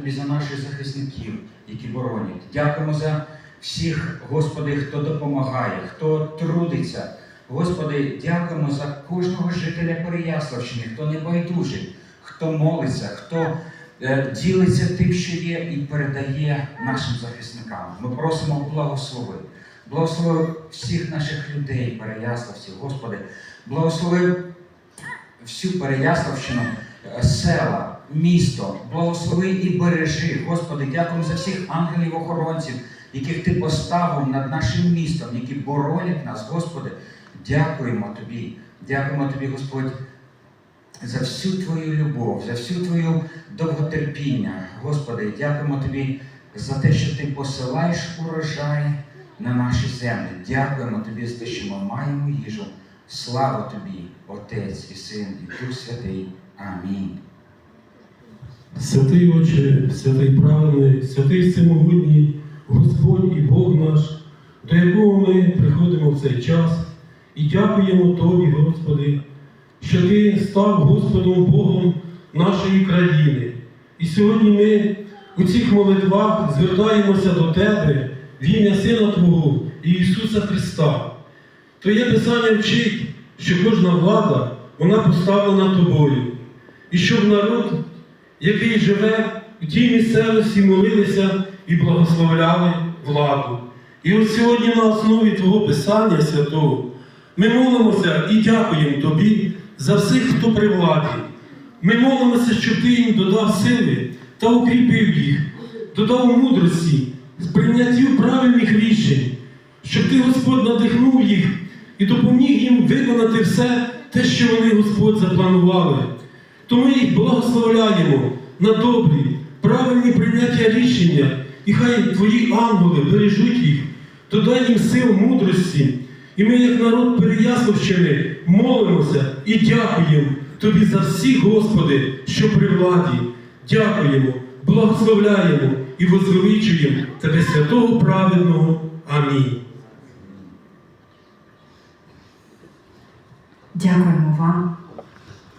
Тобі за наших захисників, які боронять. Дякуємо за всіх, Господи, хто допомагає, хто трудиться. Господи, дякуємо за кожного жителя Переяславщини, хто не байдужий, хто молиться, хто е, ділиться тим, що є, і передає нашим захисникам. Ми просимо благослови. Благослови всіх наших людей, переяславців, Господи, благослови всю Переяславщину, села, місто, благослови і бережи. Господи, дякуємо за всіх ангелів-охоронців, яких Ти поставив над нашим містом, які боронять нас, Господи. Дякуємо Тобі. Дякуємо Тобі, Господь, за всю Твою любов, за всю Твою довготерпіння. Господи, дякуємо Тобі за те, що Ти посилаєш урожай на наші землі. Дякуємо Тобі за те, що ми маємо їжу. Слава Тобі, Отець і Син, і Дух Святий. Амінь. Святий Отче, святий праведний, святий всемогутній, Господь і Бог наш, до якого ми приходимо в цей час і дякуємо Тобі, Господи, що Ти став Господом Богом нашої країни. І сьогодні ми у цих молитвах звертаємося до Тебе в ім'я Сина Твого і Ісуса Христа. Твоє Писання вчить, що кожна влада вона поставлена тобою, і щоб народ який живе у тій місцевості, молилися і благословляли владу. І от сьогодні на основі Твого Писання Святого ми молимося і дякуємо Тобі за всіх, хто при владі. Ми молимося, щоб Ти їм додав сили та укріпив їх, додав мудрості, прийняттю правильних рішень, щоб Ти, Господь, надихнув їх і допоміг їм виконати все те, що вони, Господь, запланували то ми їх благословляємо на добрі, правильні прийняття рішення, і хай твої ангели бережуть їх, додай їм сил мудрості. І ми, як народ Переяславщини, молимося і дякуємо Тобі за всіх, Господи, що при владі. Дякуємо, благословляємо і возвеличуємо Тебе святого праведного. Амінь. Дякуємо вам